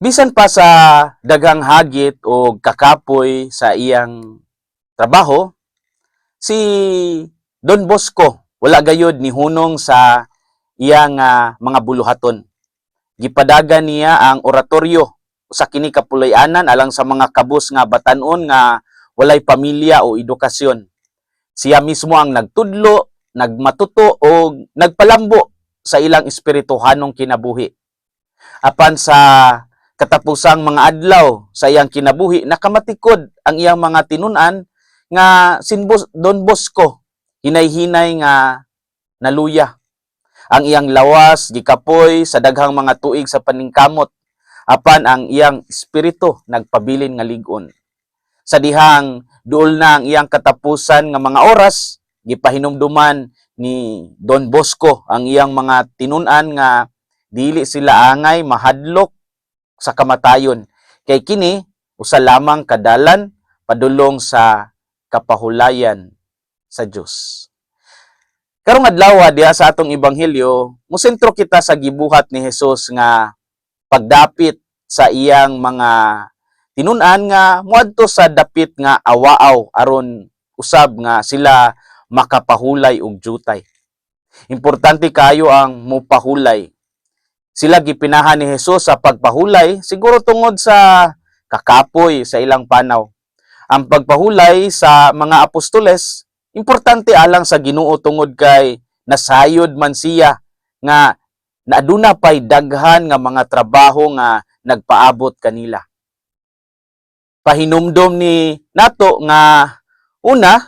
Bisan pa sa daghang hagit o kakapoy sa iyang trabaho, si Don Bosco wala gayud ni hunong sa iyang ah, mga buluhaton. Gipadagan niya ang oratoryo sa kini kapulayanan alang sa mga kabus nga batanon nga walay pamilya o edukasyon. Siya mismo ang nagtudlo, nagmatuto o nagpalambo sa ilang espirituhanong kinabuhi. Apan sa katapusang mga adlaw sa iyang kinabuhi, nakamatikod ang iyang mga tinunan nga sin Bos- Don Bosco, hinay-hinay nga naluya. Ang iyang lawas, gikapoy sa daghang mga tuig sa paningkamot, apan ang iyang espiritu nagpabilin nga ligon. Sa dihang duol na ang iyang katapusan nga mga oras, gipahinumduman ni Don Bosco ang iyang mga tinunan nga dili sila angay mahadlok sa kamatayon. Kay kini usa lamang kadalan padulong sa kapahulayan sa Dios. Karong adlaw diha sa atong ebanghelyo, musentro kita sa gibuhat ni Hesus nga pagdapit sa iyang mga tinunan nga muadto sa dapit nga awaaw aron usab nga sila makapahulay og jutay. Importante kayo ang mupahulay sila gipinahan ni Jesus sa pagpahulay siguro tungod sa kakapoy sa ilang panaw. Ang pagpahulay sa mga apostoles importante alang sa Ginoo tungod kay nasayod man siya nga naaduna pay daghan nga mga trabaho nga nagpaabot kanila. Pahinumdom ni nato nga una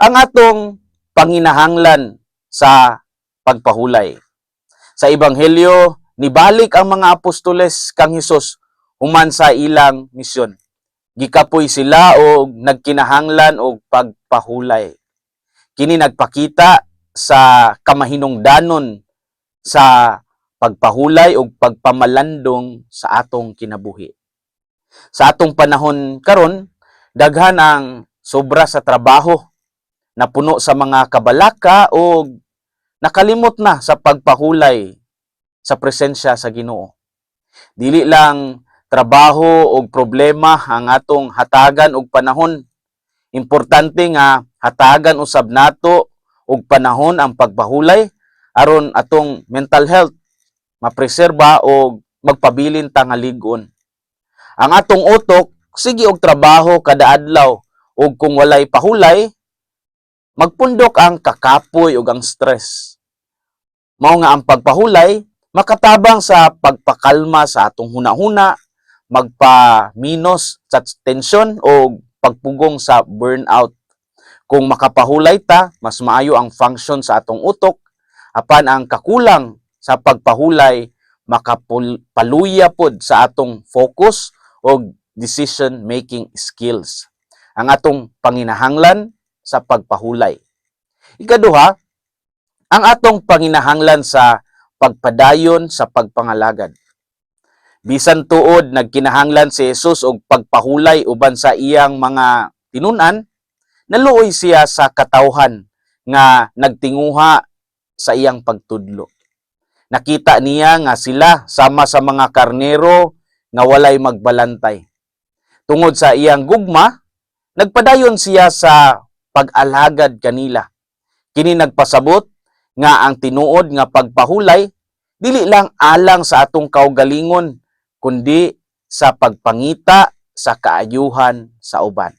ang atong panginahanglan sa pagpahulay sa ebanghelyo nibalik ang mga apostoles kang Hesus human sa ilang misyon. Gikapoy sila og nagkinahanglan og pagpahulay. Kini nagpakita sa kamahinungdanon sa pagpahulay og pagpamalandong sa atong kinabuhi. Sa atong panahon karon, daghan ang sobra sa trabaho, napuno sa mga kabalaka o nakalimot na sa pagpahulay sa presensya sa Ginoo. Dili lang trabaho o problema ang atong hatagan og panahon. Importante nga hatagan usab nato og panahon ang pagpahulay aron atong mental health mapreserba o magpabilin ta nga lig-on. Ang atong utok sige og trabaho kada adlaw ug kung walay pahulay magpundok ang kakapoy ug ang stress. Mao nga ang pagpahulay makatabang sa pagpakalma sa atong hunahuna, magpa-minus sa tension o pagpugong sa burnout. Kung makapahulay ta, mas maayo ang function sa atong utok, apan ang kakulang sa pagpahulay makapaluya pod sa atong focus o decision making skills. Ang atong panginahanglan sa pagpahulay. Ikaduha, ang atong panginahanglan sa pagpadayon sa pagpangalagad. Bisan tuod nagkinahanglan si Jesus og pagpahulay uban sa iyang mga tinunan, naluoy siya sa katawhan nga nagtinguha sa iyang pagtudlo. Nakita niya nga sila sama sa mga karnero nga walay magbalantay. Tungod sa iyang gugma, nagpadayon siya sa pag-alagad kanila. Kini nagpasabot nga ang tinuod nga pagpahulay dili lang alang sa atong kaugalingon kundi sa pagpangita sa kaayuhan sa uban.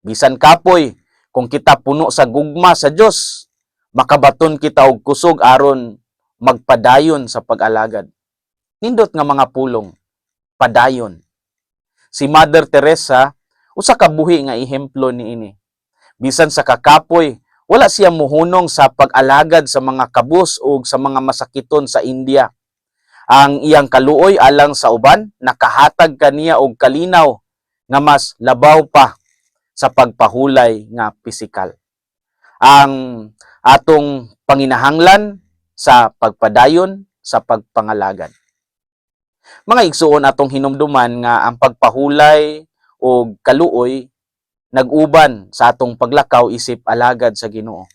Bisan kapoy kung kita puno sa gugma sa Dios, makabaton kita og kusog aron magpadayon sa pag-alagad. Nindot nga mga pulong, padayon. Si Mother Teresa usa ka buhi nga ehemplo niini. Bisan sa kakapoy, wala siya muhunong sa pag-alagad sa mga kabus o sa mga masakiton sa India. Ang iyang kaluoy alang sa uban, nakahatag kaniya og kalinaw nga mas labaw pa sa pagpahulay nga pisikal. Ang atong panginahanglan sa pagpadayon sa pagpangalagad. Mga igsuon atong hinumduman nga ang pagpahulay o kaluoy nag-uban sa atong paglakaw isip alagad sa Ginoo.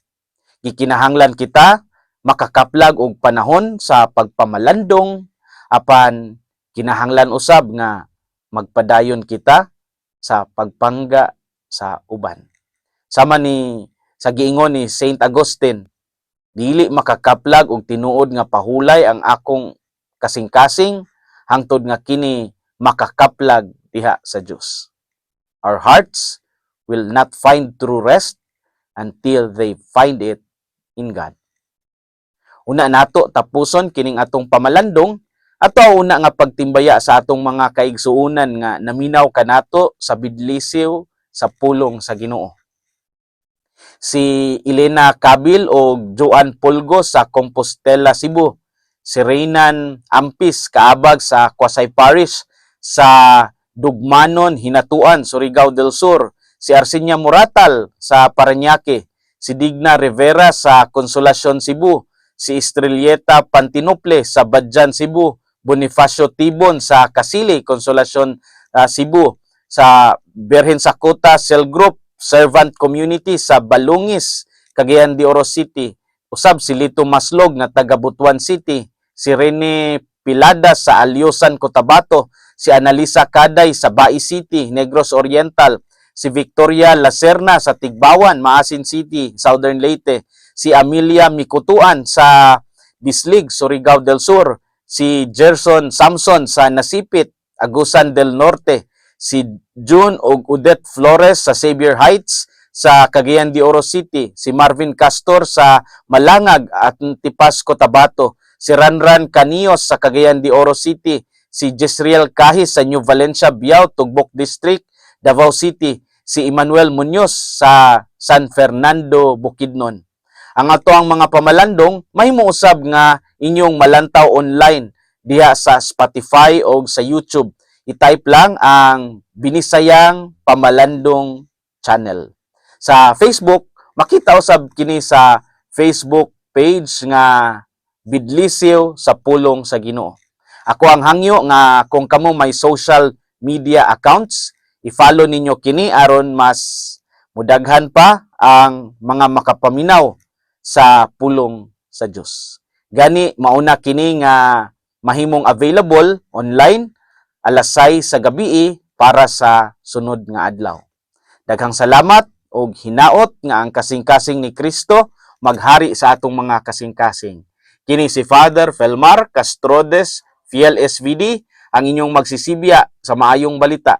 Gikinahanglan kita makakaplag og panahon sa pagpamalandong apan kinahanglan usab nga magpadayon kita sa pagpangga sa uban. Sama ni sa giingon ni Saint Augustine, dili makakaplag og tinuod nga pahulay ang akong kasing-kasing hangtod nga kini makakaplag diha sa Dios. Our hearts will not find true rest until they find it in God. Una nato tapuson kining atong pamalandong ato una nga pagtimbaya sa atong mga kaigsuonan nga naminaw kanato sa bidlisiw sa pulong sa Ginoo. Si Elena Cabil o Joan Pulgo sa Compostela, Cebu. Si Reynan Ampis kaabag sa Quasay Parish sa Dugmanon, Hinatuan, Surigao del Sur. Si Arsinia Muratal sa Parañaque. Si Digna Rivera sa Consolacion, Cebu. Si Estrelleta Pantinople sa Badjan, Cebu. Bonifacio Tibon sa Kasili, Consolacion, ah, Cebu. Sa Berhen Sakota Cell Group, Servant Community sa Balungis, Cagayan de Oro City. Usab si Lito Maslog nga taga Butuan City, si Rene Pilada sa Alyosan, Cotabato, si Analisa Kaday sa Bai City, Negros Oriental, si Victoria Lacerna sa Tigbawan, Maasin City, Southern Leyte, si Amelia Mikutuan sa Bislig, Surigao del Sur, si Gerson Samson sa Nasipit, Agusan del Norte, si June og Odette Flores sa Xavier Heights sa Cagayan de Oro City, si Marvin Castor sa Malangag at Tipas, Cotabato, si Ranran Canios sa Cagayan de Oro City, si Jezreel Kahis sa New Valencia, Biao, Tugbok District, Davao City, si Emmanuel Munoz sa San Fernando, Bukidnon. Ang ato ang mga pamalandong may usab nga inyong malantaw online diha sa Spotify o sa YouTube i-type lang ang Binisayang Pamalandong Channel. Sa Facebook, makita usab kini sa Facebook page nga Bidlisiw sa Pulong sa Ginoo. Ako ang hangyo nga kung kamo may social media accounts, i-follow ninyo kini aron mas mudaghan pa ang mga makapaminaw sa pulong sa Dios. Gani mauna kini nga mahimong available online alas 6 sa gabi para sa sunod nga adlaw. Daghang salamat og hinaot nga ang kasing-kasing ni Kristo maghari sa atong mga kasing-kasing. Kini si Father Felmar Castrodes, Fiel SVD, ang inyong magsisibya sa maayong balita.